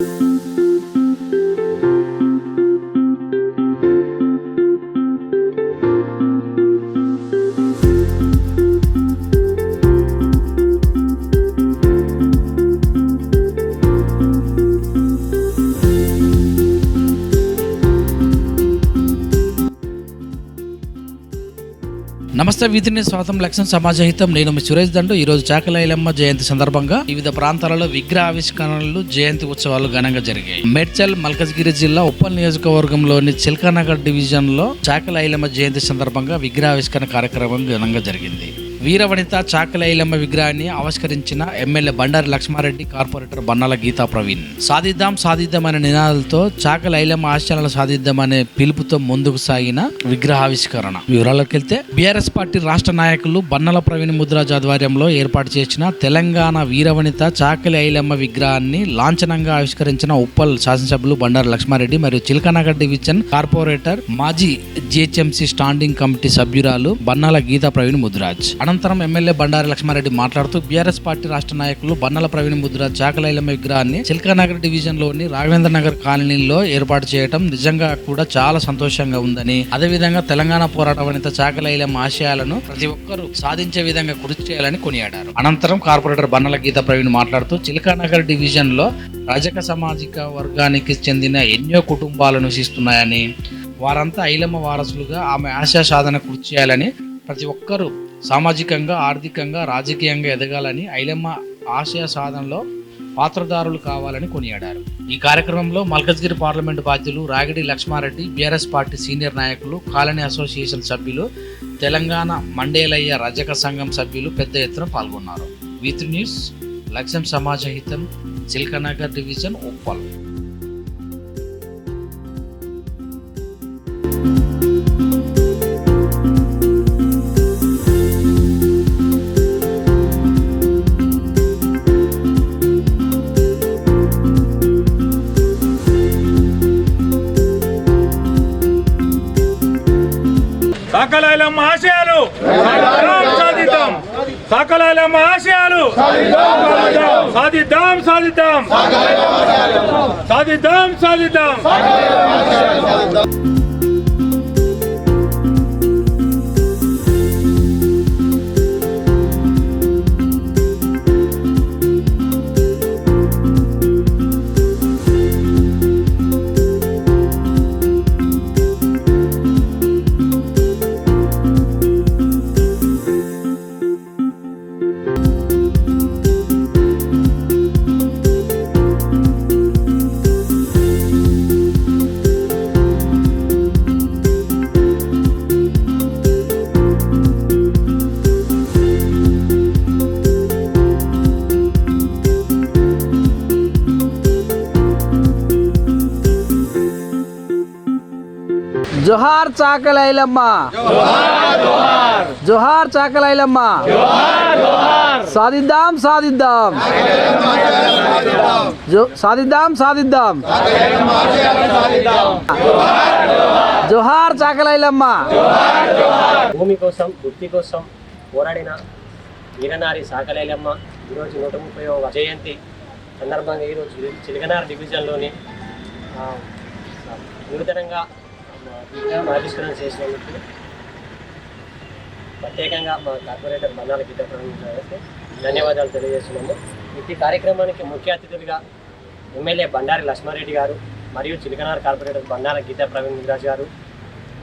thank you. నమస్తే వీధిని స్వాతం లక్ష్యం సమాజహితం. నేను మీ సురేష్ దండు. ఈ రోజు చాకలైలమ్మ జయంతి సందర్భంగా వివిధ ప్రాంతాలలో విగ్రహ ఆవిష్కరణలు జయంతి ఉత్సవాలు ఘనంగా జరిగాయి. మేడ్చల్ మల్కజ్గిరి జిల్లా ఉప్పల్ నియోజకవర్గంలోని చిల్కానగర్ డివిజన్లో చాకలైలమ్మ జయంతి సందర్భంగా విగ్రహావిష్కరణ కార్యక్రమం ఘనంగా జరిగింది. వీరవనిత చాకలైలమ్మ విగ్రహాన్ని ఆవిష్కరించిన ఎమ్మెల్యే బండారి లక్ష్మారెడ్డి కార్పొరేటర్ బన్నాల గీతా ప్రవీణ్. సాధిద్దాం సాధిద్దాం అనే నినాదాలతో చాకలైలమ్మ ఆశయాలను సాధిద్దాం అనే పిలుపుతో ముందుకు సాగిన విగ్రహావిష్కరణ. వివరాలకు వెళ్తే బీఆర్ఎస్ పార్టీ రాష్ట్ర నాయకులు బన్నల ప్రవీణ్ ముద్రాజ్ ఆధ్వర్యంలో ఏర్పాటు చేసిన తెలంగాణ వీరవనిత చాకలి ఐలమ్మ విగ్రహాన్ని లాంఛనంగా ఆవిష్కరించిన ఉప్పల్ శాసనసభ్యులు బండారు లక్ష్మారెడ్డి మరియు చిలకనగర్ డివిజన్ కార్పొరేటర్ మాజీ జిహెచ్ఎంసీ స్టాండింగ్ కమిటీ సభ్యురాలు బన్నాల గీతా ప్రవీణ్ ముద్రాజ్. అనంతరం ఎమ్మెల్యే బండారి లక్ష్మారెడ్డి మాట్లాడుతూ బీఆర్ఎస్ పార్టీ రాష్ట్ర నాయకులు బన్నల ప్రవీణ్ ముద్ర చాకలైలమ్మ విగ్రహాన్ని చిల్కానగర్ డివిజన్లోని రాఘవేంద్ర నగర్ కాలనీలో ఏర్పాటు చేయడం నిజంగా కూడా చాలా సంతోషంగా ఉందని. అదేవిధంగా తెలంగాణ పోరాట వనిత చాకలైలమ్మ ఆశయాలను ప్రతి ఒక్కరూ సాధించే విధంగా కృషి చేయాలని కొనియాడారు. అనంతరం కార్పొరేటర్ బన్నల గీత ప్రవీణ్ మాట్లాడుతూ చిల్కానగర్ డివిజన్లో రజక సామాజిక వర్గానికి చెందిన ఎన్నో కుటుంబాలు నివసిస్తున్నాయని వారంతా ఐలమ్మ వారసులుగా ఆమె ఆశా సాధన కృషి చేయాలని ప్రతి ఒక్కరూ సామాజికంగా ఆర్థికంగా రాజకీయంగా ఎదగాలని ఐలమ్మ ఆశయ సాధనలో పాత్రదారులు కావాలని కొనియాడారు. ఈ కార్యక్రమంలో మల్కజ్గిరి పార్లమెంటు బాధ్యులు Ragidi Lakshma Reddy BRS party senior నాయకులు కాలనీ అసోసియేషన్ సభ్యులు తెలంగాణ మండేలయ్య రజక సంఘం సభ్యులు పెద్ద ఎత్తున పాల్గొన్నారు. విత్ న్యూస్ లక్ష్యం సమాజ హితం చిల్కనగర్ డివిజన్ ఉప్పల్. సకలైలమ్మ ఆశయాలు సాధిద్దాం. సకలైలమ్మ ఆశయాలు సాధిద్దాం సాధిద్దాం. సాధిద్దాం సాధిద్దాం. చాకలైలమ్మ. జోహార్ చాకలైలమ్మ. సాధిద్దాం సాధిద్దాం. సాధిద్దాం సాధిద్దాం. జోహార్ చాకలైలమ్మ. భూమి కోసం వృత్తి కోసం పోరాడిన వీరనారి సాకలైలమ్మ ఈరోజు నూట ముప్పై జయంతి సందర్భంగా ఈరోజు చిలకనార్ డివిజన్లోని నూతనంగా విగ్రహం ఆవిష్కరణ చేసినందుకు ప్రత్యేకంగా మా కార్పొరేటర్ బన్నాల గీత ధన్యవాదాలు తెలియజేస్తున్నాము. ఈ కార్యక్రమానికి ముఖ్య అతిథులుగా ఎమ్మెల్యే బండారి లక్ష్మారెడ్డి గారు మరియు చిలకనార్ కార్పొరేటర్ బండాల గీతా ప్రవీణ్ ముదిరాజ్ గారు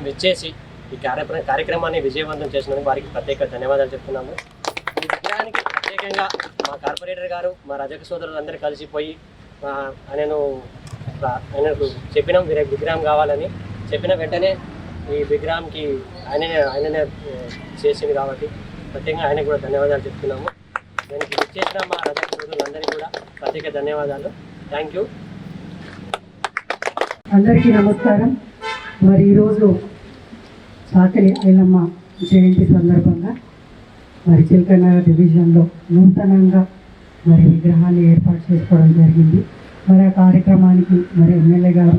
విచ్చేసి ఈ కార్యక్రమ కార్యక్రమాన్ని విజయవంతం చేసినందుకు వారికి ప్రత్యేక ధన్యవాదాలు చెప్తున్నాము. ఈ విగ్రహానికి ప్రత్యేకంగా మా కార్పొరేటర్ గారు మా రజక సోదరులందరూ కలిసిపోయి నేను నేను ఆయనకు చెప్పినాం వేరే విగ్రహం కావాలని చెప్పిన వెంటనే ఈ విగ్రహంకి ఆయననే ఆయననే చేసింది కాబట్టి ప్రత్యేకంగా ఆయనకు కూడా ధన్యవాదాలు చెప్తున్నాము. దానికి చేసిన మా రజక సోదరులందరికీ కూడా ప్రత్యేక ధన్యవాదాలు. థ్యాంక్ యూ అందరికీ నమస్కారం. మరి ఈరోజు చాకలి ఐలమ్మ జయంతి సందర్భంగా మరి చిలకనగర్ డివిజన్లో నూతనంగా మరి విగ్రహాన్ని ఏర్పాటు చేసుకోవడం జరిగింది. మరి ఆ కార్యక్రమానికి మరి ఎమ్మెల్యే గారు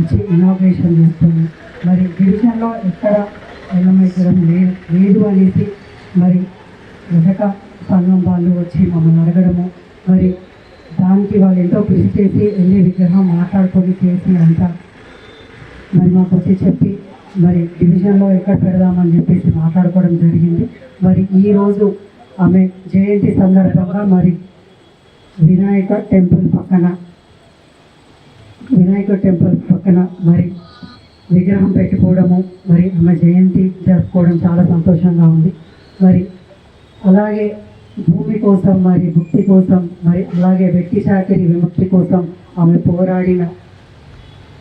ఇచ్చి ఇనాగ్రేషన్ చేస్తుంది. మరి డివిజన్లో ఎక్కడ ఐలమ్మ లేదు లేదు అనేసి మరి రజక సంఘం వాళ్ళు వచ్చి మమ్మల్ని అడగడము. మరి దానికి వాళ్ళు ఎంతో కృషి చేసి వెళ్ళి విగ్రహం మాట్లాడుకొని చేసి అంతా మరి మాకు వచ్చి చెప్పి మరి డివిజన్లో ఎక్కడ పెడదామని చెప్పేసి మాట్లాడుకోవడం జరిగింది. మరి ఈరోజు ఆమె జయంతి సందర్భంగా మరి వినాయక టెంపుల్ పక్కన వినాయక టెంపుల్ పక్కన మరి విగ్రహం పెట్టుకోవడము మరి ఆమె జయంతి జరుపుకోవడం చాలా సంతోషంగా ఉంది. మరి అలాగే భూమి కోసం మరి భక్తి కోసం మరి అలాగే వ్యక్తి చాకరి విముక్తి కోసం ఆమె పోరాడిన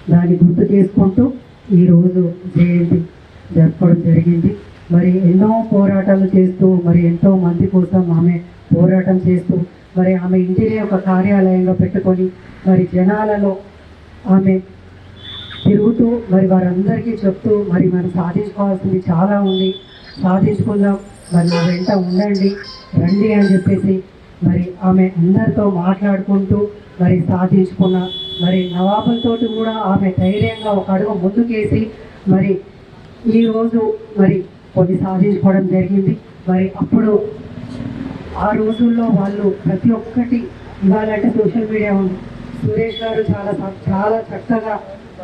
దాన్ని గుర్తు చేసుకుంటూ ఈరోజు జయంతి జరుపుకోవడం జరిగింది. మరి ఎన్నో పోరాటాలు చేస్తూ మరి ఎంతో మంది కోసం ఆమె పోరాటం చేస్తూ మరి ఆమె ఇంటిని ఒక కార్యాలయంగా పెట్టుకొని మరి జనాలలో ఆమె తిరుగుతూ మరి వారందరికీ చెప్తూ మరి మనం సాధించుకోవాల్సింది చాలా ఉంది. సాధించుకుందాం. మరి నా వెంట ఉండండి. రండి అని చెప్పేసి మరి ఆమె అందరితో మాట్లాడుకుంటూ మరి సాధించుకున్న మరి నవాబులతోటి కూడా ఆమె ధైర్యంగా ఒక అడుగు ముందుకేసి మరి ఈరోజు మరి కొన్ని సాధించుకోవడం జరిగింది. మరి అప్పుడు ఆ రోజుల్లో వాళ్ళు ప్రతి ఒక్కటి ఇవాళంటే సోషల్ మీడియా ఉంది. సురేష్ గారు చాలా చాలా చక్కగా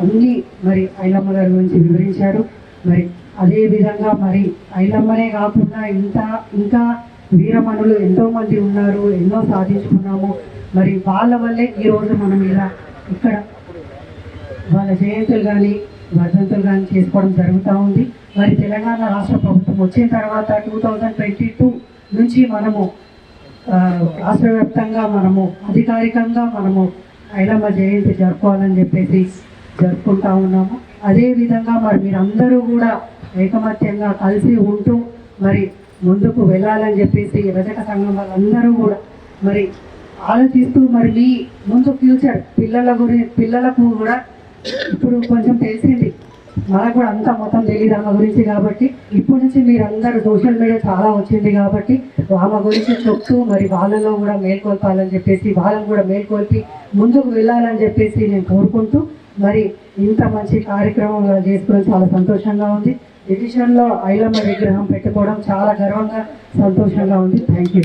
అన్ని మరి ఐలమ్మ గారి గురించి వివరించారు. మరి అదే విధంగా మరి ఐలమ్మనే కాకుండా ఇంత ఇంకా వీరమణులు ఎంతో మంది ఉన్నారు ఎన్నో సాధించుకున్నాము. మరి వాళ్ళ వల్లే ఈరోజు మనం ఇలా ఇక్కడ వాళ్ళ జయంతులు కానీ వర్ధంతులు కానీ చేసుకోవడం జరుగుతూ ఉంది. మరి తెలంగాణ రాష్ట్ర ప్రభుత్వం వచ్చిన తర్వాత టూ థౌజండ్ ట్వంటీ టూ నుంచి మనము రాష్ట్ర వ్యాప్తంగా మనము అధికారికంగా మనము ఐలమ్మ జయంతి జరుపుకోవాలని చెప్పేసి జరుపుకుంటా ఉన్నాము. అదేవిధంగా మరి మీరందరూ కూడా ఏకమత్యంగా కలిసి ఉంటూ మరి ముందుకు వెళ్ళాలని చెప్పేసి రజక సంఘం వాళ్ళందరూ కూడా మరి ఆలోచిస్తూ మరి మీ ముందు ఫ్యూచర్ పిల్లల గురి పిల్లలకు కూడా ఇప్పుడు కొంచెం తెలిసింది. మనకు కూడా అంతా మొత్తం తెలియదు ఆమె గురించి కాబట్టి. ఇప్పటి నుంచి మీరందరూ సోషల్ మీడియా చాలా వచ్చింది కాబట్టి ఆమె గురించి చెప్తూ మరి వాళ్ళలో కూడా మేల్కొల్పాలని చెప్పేసి వాళ్ళని కూడా మేల్కొల్పి ముందుకు వెళ్ళాలని చెప్పేసి నేను కోరుకుంటూ మరి ఇంత మంచి కార్యక్రమం చేసుకోవడం చాలా సంతోషంగా ఉంది. డివిజన్లో ఐలమ్మ విగ్రహం పెట్టుకోవడం చాలా గర్వంగా సంతోషంగా ఉంది. థ్యాంక్ యూ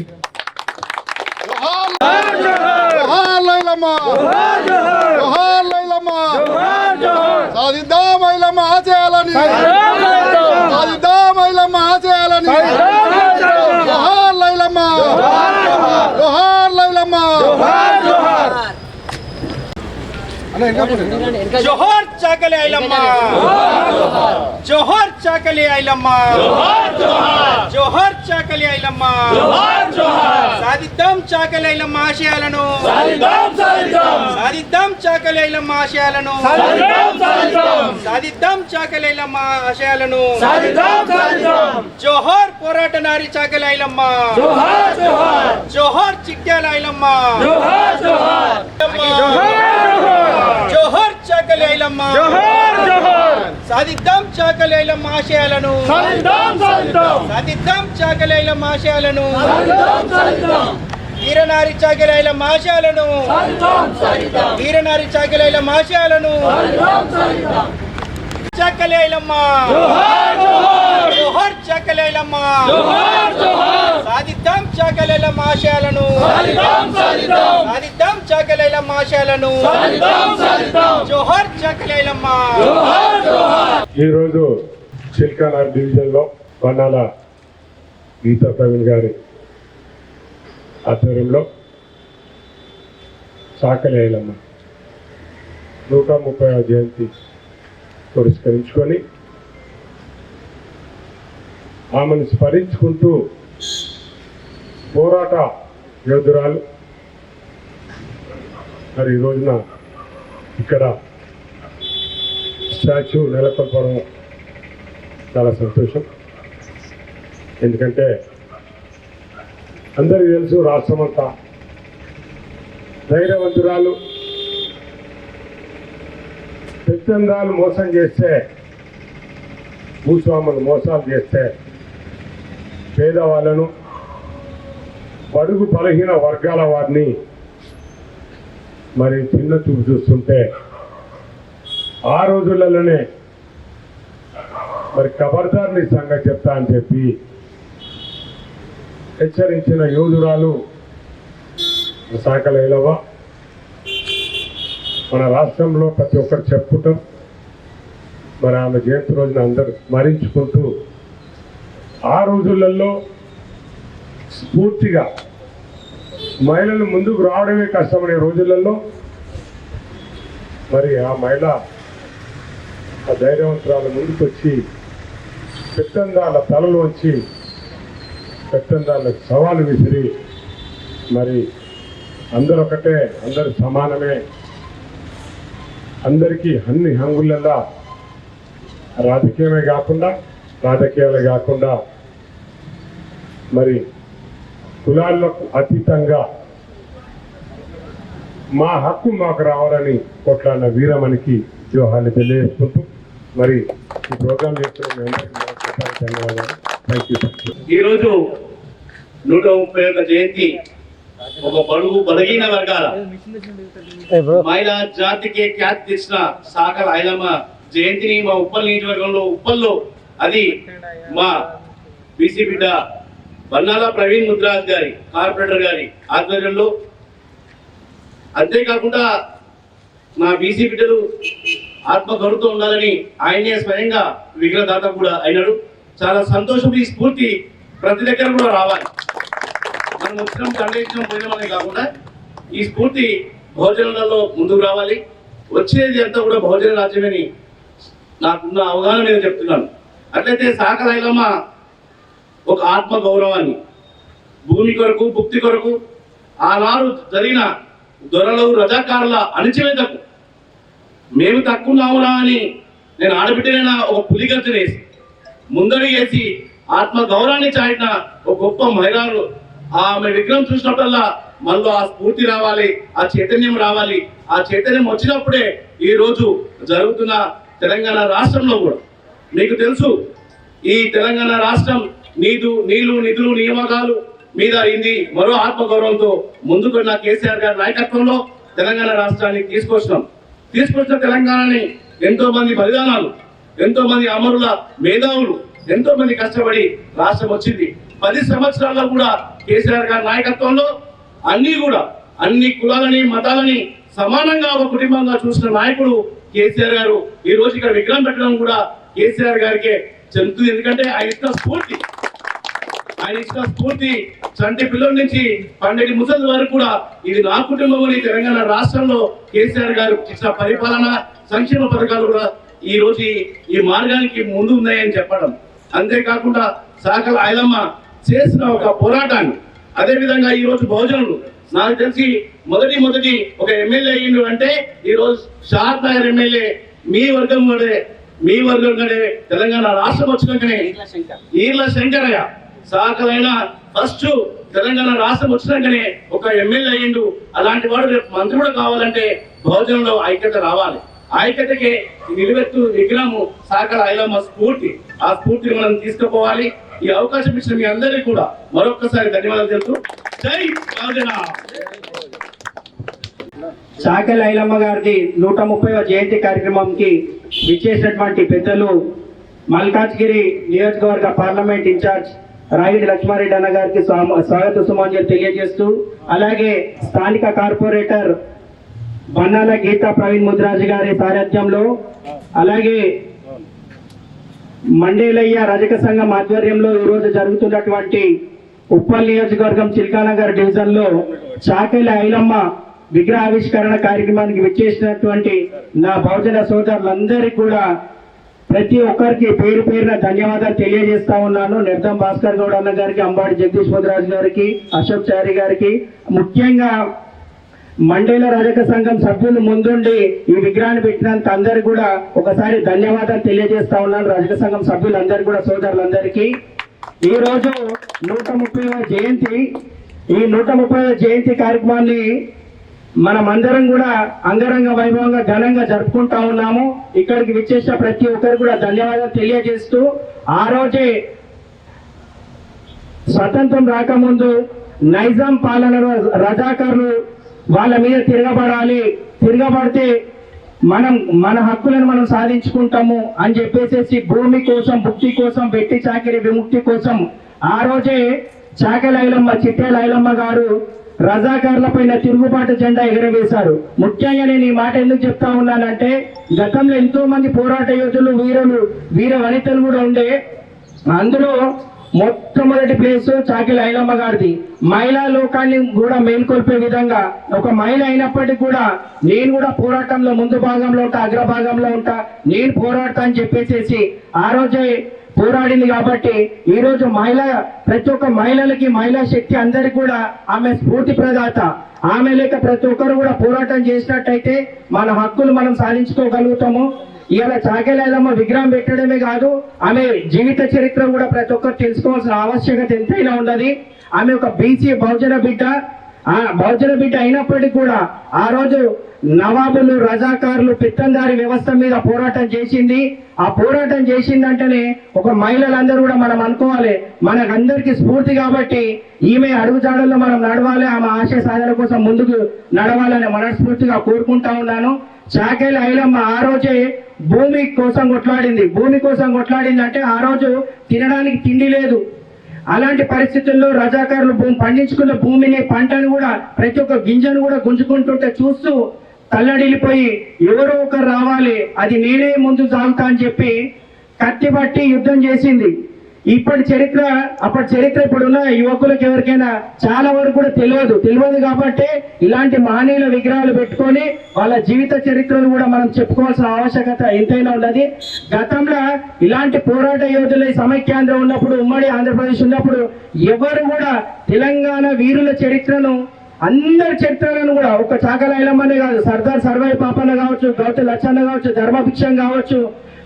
సాధిద్దాం. ఆశయాలని సాధిద్దాం ఆశయాలని జోహార్ లైలమ్మ జోహార్ లైలమ్మ జోహార్ చాకలి ఐలమ్మ. జోహార్ చాకలి ఐలమ్మ. జోహార్ చాకలి ఐలమ్మ. సాధిద్దాం చాకలి ఐలమ్మ ఆశయాలను సాధిద్దాం చాకలి ఐలమ్మ ఆశయాలను సాధిద్దాం చాకలి ఐలమ్మ ఆశయాలను జోహార్ పోరాట నారి చాకలి ఐలమ్మ జోహార్. చిట్యాల ఐలమ్మ జోహార్. ఐలమ్మ సాధిద్దాం చాకలి ఐలమ్మ ఆశయాలను. సాధిద్దాం చాకలి ఐలమ్మ ఆశయాలను. వీరనారి చాకలి ఐలమ్మ ఆశయాలను. వీరనారి చాకలి ఐలమ్మ ఐలమ్మ జోహార్ చాకలి ఐలమ్మ సాధిద్దాం చాకలి ఐలమ్మ ఆశయాలను. సాధిద్దాం చాకలి ఐలమ్మ ఆశయాలను. జోహార్ చాకలి ఐలమ్మ ఈరోజు చిల్కానార్ డివిజన్లో వనాల గీతా ప్రవీణ్ గారి ఆధ్వర్యంలో సాకలేలమ్మ. నూట ముప్పై జయంతి. పురస్కరించుకొని ఆమెను స్మరించుకుంటూ పోరాట యోధురాలు. మరి ఈ రోజున ఇక్కడ స్టాచ్యూ నెలకొల్పడం చాలా సంతోషం. ఎందుకంటే అందరికీ తెలుసు రాష్ట్రమంతా ధైర్యవంతురాలు. పెత్తందాలు మోసం చేస్తే భూస్వాములు మోసాలు చేస్తే పేదవాళ్ళను బడుగు బలహీన వర్గాల వారిని మరి చిన్న చూపు చూస్తుంటే ఆ రోజులలోనే మరి ఖబర్దార్ నీ సంగతి చెప్తా అని చెప్పి హెచ్చరించిన యోధురాలు శాఖలేలవ మన రాష్ట్రంలో ప్రతి ఒక్కరు చెప్పుకుంటాం. మరి ఆమె జయంతి రోజున అందరూ స్మరించుకుంటూ ఆ రోజులలో స్ఫూర్తిగా మహిళలు ముందుకు రావడమే కష్టమనే రోజులలో మరి ఆ మహిళ ఆ ధైర్యవంతరాల ముందుకు వచ్చి పెత్తందాల తలలోంచి పెత్తందాల సవాలు విసిరి మరి అందరూ ఒకటే అందరు సమానమే అందరికీ అన్ని హంగులల్లా రాజకీయమే కాకుండా రాజకీయాలు కాకుండా మరి కులాలకు అతీతంగా మా హక్కు మాకు రావాలని కొట్లాడిన వీరమణికి జోహాన్ని తెలియజేసుకుంటూ మరి ఈ ప్రోగ్రాం చేస్తున్న ధన్యవాదాలు. థ్యాంక్ యూ ఈరోజు నూట ముప్పై ఒక్క జయంతి ఒక బడుగు బలహీన వర్గాల మహిళా జాతికి ఖ్యాతి తెచ్చిన సాకల ఐలమ్మ జయంతిని మా ఉప్పల్ నియోజకవర్గంలో ఉప్పల్లో అది మా బీసీ బిడ్డ బన్నాల ప్రవీణ్ ముద్రాజ్ గారి కార్పొరేటర్ గారి ఆధ్వర్యంలో. అంతేకాకుండా మా బీసీ బిడ్డలు ఆత్మగౌరవంతో ఉండాలని ఆయనే స్వయంగా విగ్రహదాత కూడా అయినాడు. చాలా సంతోషం ఈ స్ఫూర్తి ప్రతి దగ్గర కూడా రావాలి. మనం వచ్చిన దండేసిన పోయినామనే కాకుండా ఈ స్ఫూర్తి భోజనాలలో ముందుకు రావాలి. వచ్చేది అంతా కూడా భోజన రాజ్యమని నాకున్న అవగాహన నేను చెప్తున్నాను. అట్లయితే సాకలైలమ్మ ఒక ఆత్మ గౌరవాన్ని భూమి కొరకు భుక్తి కొరకు ఆనాడు జరిగిన దొరలు రజాకారుల అణిచివేతకు మేము తక్కున్నామురా అని నేను ఆడబిడ్డైన ఒక పులిగర్జన వేసి ముందడి వేసి ఆత్మ గౌరవాన్ని చాటిన ఒక గొప్ప మహిళలు ఆమె విగ్రహం చూసినప్పుడల్లా మనలో ఆ స్ఫూర్తి రావాలి ఆ చైతన్యం రావాలి. ఆ చైతన్యం వచ్చినప్పుడే ఈ రోజు జరుగుతున్న తెలంగాణ రాష్ట్రంలో కూడా. మీకు తెలుసు ఈ తెలంగాణ రాష్ట్రం నీదు నీళ్ళు నిధులు నియామకాలు మీద అయింది మరో ఆత్మగౌరవంతో ముందుకున్న కేసీఆర్ గారి నాయకత్వంలో తెలంగాణ రాష్ట్రాన్ని తీసుకొచ్చినాం. తీసుకొచ్చిన తెలంగాణని ఎంతో మంది బలిదానాలు ఎంతో మంది అమరుల మేధావులు ఎంతో మంది కష్టపడి రాష్ట్రం వచ్చింది. పది సంవత్సరాల్లో కూడా కేసీఆర్ గారి నాయకత్వంలో అన్ని కూడా అన్ని కులాలని మతాలని సమానంగా ఒక కుటుంబంగా చూసిన నాయకుడు కేసీఆర్ గారు. ఈ రోజు ఇక్కడ విగ్రహం పెట్టడం కూడా కేసీఆర్ గారికే చెందుతుంది ఎందుకంటే ఆయన ఇచ్చిన స్ఫూర్తి ఆయన ఇచ్చిన స్ఫూర్తి చంటి పిల్లల నుంచి పండటి ముసలి వరకు కూడా ఇది నా కుటుంబం అని తెలంగాణ రాష్ట్రంలో కేసీఆర్ గారు ఇచ్చిన పరిపాలన సంక్షేమ పథకాలు కూడా ఈ రోజు ఈ- మార్గానికి ముందు ఉన్నాయని చెప్పడం. అంతేకాకుండా సాకల ఐలమ్మ చేసిన ఒక పోరాటాన్ని. అదే విధంగా ఈ రోజు బహుజనులు నాకు తెలిసి మొదటి మొదటి ఒక ఎమ్మెల్యే అయ్యిండు అంటే ఈరోజు రోజు షాద్ నగర్ ఎమ్మెల్యే మీ వర్గం కూడా మీ వర్గం కూడా తెలంగాణ రాష్ట్రం వచ్చినాకనే ఈర్ల శంకరయ్య సాకలైన ఫస్ట్ తెలంగాణ రాష్ట్రం వచ్చినాకనే ఒక ఎమ్మెల్యే అయ్యిండు. అలాంటి వాడు రేపు మంత్రి కూడా కావాలంటే భోజనంలో ఐక్యత రావాలి. ఐక్యతకి నిలువెత్తు విగ్రహము సాకల ఐలమ్మ స్ఫూర్తి. ఆ స్ఫూర్తిని మనం తీసుకుపోవాలి. ఈ అవకాశం ఇచ్చిన మీ అందరికీ కూడా మరొకసారి ధన్యవాదాలు తెలుపుతూ జై బహుజన చాకలి ఐలమ్మ గారిది నూట ముప్పై జయంతి కార్యక్రమంకి విచ్చేసినటువంటి పెద్దలు మల్కాజ్గిరి నియోజకవర్గ పార్లమెంట్ ఇన్ఛార్జ్ రాగిడి లక్ష్మారెడ్డి అన్న గారికి స్వాగత సుమాంజలు తెలియజేస్తూ అలాగే స్థానిక కార్పొరేటర్ బన్నాల గీతా ప్రవీణ్ ముద్రాజు గారి సారథ్యంలో అలాగే మండేలయ్య రజక సంఘం ఆధ్వర్యంలో ఈరోజు జరుగుతున్నటువంటి ఉప్పల్ నియోజకవర్గం చిల్కానగర్ డివిజన్లో లో ఐలమ్మ విగ్రహావిష్కరణ కార్యక్రమానికి విచ్చేసినటువంటి నా బహుజన సోదరులందరికీ కూడా ప్రతి ఒక్కరికి పేరు పేరున ధన్యవాదాలు తెలియజేస్తా ఉన్నాను. నిర్దం భాస్కర్ గౌడ్ అన్న గారికి అంబాడి జగదీష్ గారికి అశోక్ చారి గారికి. ముఖ్యంగా మండేల రజక సంఘం సభ్యులు ముందుండి ఈ విగ్రహాన్ని పెట్టినంత అందరు కూడా ఒకసారి ధన్యవాదాలు తెలియజేస్తా ఉన్నాను రజక సంఘం సభ్యులందరూ కూడా సోదరులందరికీ. ఈ రోజు నూట ముప్పై జయంతి. ఈ నూట ముప్పై జయంతి కార్యక్రమాన్ని మనమందరం కూడా అంగరంగ వైభవంగా ఘనంగా జరుపుకుంటా ఉన్నాము. ఇక్కడికి విచ్చేసిన ప్రతి ఒక్కరు కూడా ధన్యవాదాలు తెలియజేస్తూ ఆ రోజే స్వతంత్రం రాకముందు నైజాం పాలనలో రజాకారులు వాళ్ళ మీద తిరగబడాలి. తిరగబడితే మనం మన హక్కులను మనం సాధించుకుంటాము అని చెప్పేసేసి భూమి కోసం భుక్తి కోసం వెట్టి చాకిరి విముక్తి కోసం ఆ రోజే చాకలైలమ్మ చిట్టేలైలమ్మ గారు రజాకార్ల పైన తిరుగుబాటు జెండా ఎగరవేశారు. ముఖ్యంగా నేను ఈ మాట ఎందుకు చెప్తా ఉన్నానంటే గతంలో ఎంతో మంది పోరాట యోధులు వీరులు వీర వనితలు కూడా ఉండే అందులో మొట్టమొదటి ప్లేస్ చాకిల ఐలమ్మ గారిది. మహిళా లోకాన్ని కూడా మేల్కొల్పే విధంగా ఒక మహిళ అయినప్పటికీ కూడా నేను కూడా పోరాటంలో ముందు భాగంలో ఉంటా అగ్రభాగంలో ఉంటా నేను పోరాడతా అని చెప్పేసేసి ఆ రోజే పోరాడింది కాబట్టి ఈ రోజు మహిళ ప్రతి ఒక్క మహిళలకి మహిళా శక్తి అందరికి కూడా ఆమె స్ఫూర్తి ప్రదాత. ఆమె లేక ప్రతి ఒక్కరు కూడా పోరాటం చేసినట్టయితే మన హక్కులు మనం సాధించుకోగలుగుతాము. ఇవాళ చాకేలేదమ్మ విగ్రహం పెట్టడమే కాదు ఆమె జీవిత చరిత్ర కూడా ప్రతి ఒక్కరు తెలుసుకోవాల్సిన ఆవశ్యకత ఎంతైనా ఉన్నది. ఆమె ఒక బీసీ బహుజన బిడ్డ. ఆ బహుజన బిడ్డ అయినప్పటికీ కూడా ఆ రోజు నవాబులు రజాకారులు పెత్తందారి వ్యవస్థ మీద పోరాటం చేసింది. ఆ పోరాటం చేసిందంటేనే ఒక మహిళలందరూ కూడా మనం అనుకోవాలి. మనకందరికీ స్ఫూర్తి కాబట్టి ఈమె అడుగుజాడల్లో మనం నడవాలి. ఆమె ఆశయ సాధన కోసం ముందుకు నడవాలని మనస్ఫూర్తిగా కోరుకుంటా ఉన్నాను. చాకేల ఐలమ్మ ఆ రోజే భూమి కోసం కొట్లాడింది. భూమి కోసం కొట్లాడింది అంటే ఆ రోజు తినడానికి తిండి లేదు. అలాంటి పరిస్థితుల్లో రజాకారులు భూమి పండించుకున్న భూమిని పంటను కూడా ప్రతి ఒక్క గింజను కూడా గుంజుకుంటుంటే చూస్తూ తల్లడిల్లిపోయి ఎవరో ఒకరు రావాలి అది నేనే ముందు సాగుతా అని చెప్పి కత్తి పట్టి యుద్ధం చేసింది. ఇప్పటి చరిత్ర అప్పటి చరిత్ర ఇప్పుడున్న యువకులకు ఎవరికైనా చాలా వరకు కూడా తెలియదు. తెలియదు కాబట్టి ఇలాంటి మహనీయుల విగ్రహాలు పెట్టుకొని వాళ్ళ జీవిత చరిత్రను కూడా మనం చెప్పుకోవాల్సిన ఆవశ్యకత ఎంతైనా ఉన్నది. గతంలో ఇలాంటి పోరాట యోధులు ఈ సమైక్యాంధ్ర ఉన్నప్పుడు ఉమ్మడి ఆంధ్రప్రదేశ్ ఉన్నప్పుడు ఎవరు కూడా తెలంగాణ వీరుల చరిత్రను అందరి చరిత్రలను కూడా ఒక చాకలైలమ్మనే కాదు సర్దార్ సర్వాయి పాపన్న కావచ్చు గౌతమ్ లచ్చన్న కావచ్చు ధర్మభిక్షం కావచ్చు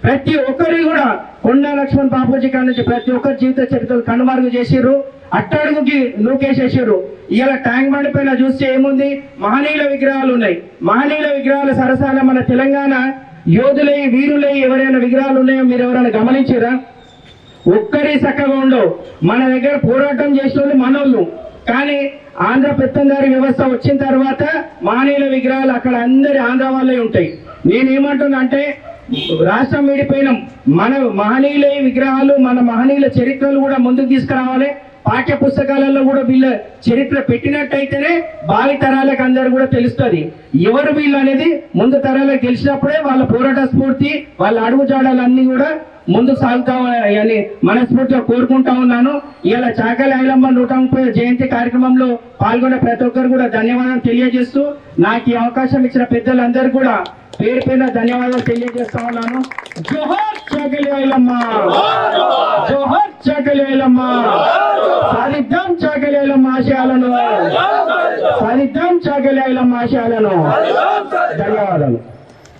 ప్రతి ఒక్కరి కూడా కొండా లక్ష్మణ్ బాపూజీ కాడ నుంచి ప్రతి ఒక్కరి జీవిత చరిత్రలు కనుమరుగు చేసిర్రు. అట్టడుగుకి నూకేసేసారు ఇలా ట్యాంక్ బండ్ పైన చూస్తే ఏముంది? మహనీయుల విగ్రహాలు ఉన్నాయి. మహనీయుల విగ్రహాల సరసాల మన తెలంగాణ యోధులై వీరులై ఎవరైనా విగ్రహాలు ఉన్నాయో మీరు ఎవరైనా గమనించారా ఒక్కరి చక్కగా ఉండవు. మన దగ్గర పోరాటం చేసిన వాళ్ళు మనోళ్ళు. కానీ ఆంధ్ర పెత్తందారి వ్యవస్థ వచ్చిన తర్వాత మహనీయుల విగ్రహాలు అక్కడ అందరి ఆంధ్ర వాళ్ళే ఉంటాయి. నేనేమంటున్నా అంటే రాష్ట్రం విడిపోయినాం. మన మహనీయుల విగ్రహాలు మన మహనీయుల చరిత్రలు కూడా ముందుకు తీసుకురావాలి. పాఠ్య పుస్తకాలలో కూడా వీళ్ళ చరిత్ర పెట్టినట్టయితేనే భావి తరాలకు అందరు కూడా తెలుస్తుంది. ఎవరు వీళ్ళు అనేది ముందు తరాలకు తెలిసినప్పుడే వాళ్ళ పోరాట స్ఫూర్తి వాళ్ళ అడుగుజాడలన్నీ కూడా ముందు సాగుతామని మనస్ఫూర్తిగా కోరుకుంటా ఉన్నాను. ఇలా చాకలి ఐలమ్మ నూట ముప్పై జయంతి కార్యక్రమంలో పాల్గొన్న ప్రతి ఒక్కరు కూడా ధన్యవాదాలు తెలియజేస్తూ నాకు ఈ అవకాశం ఇచ్చిన పెద్దలందరూ కూడా పేరు పేరున ధన్యవాదాలు తెలియజేస్తా ఉన్నాను. జోహర్ చాకలి ఐలమ్మ! జోహర్ చకలేలమ్మ. ఐలమ్మ సాధిద్దాం చాకలి ఐలమ్మ ఆశయాలను సాధిద్దాం ఆశయాలను. ధన్యవాదాలు.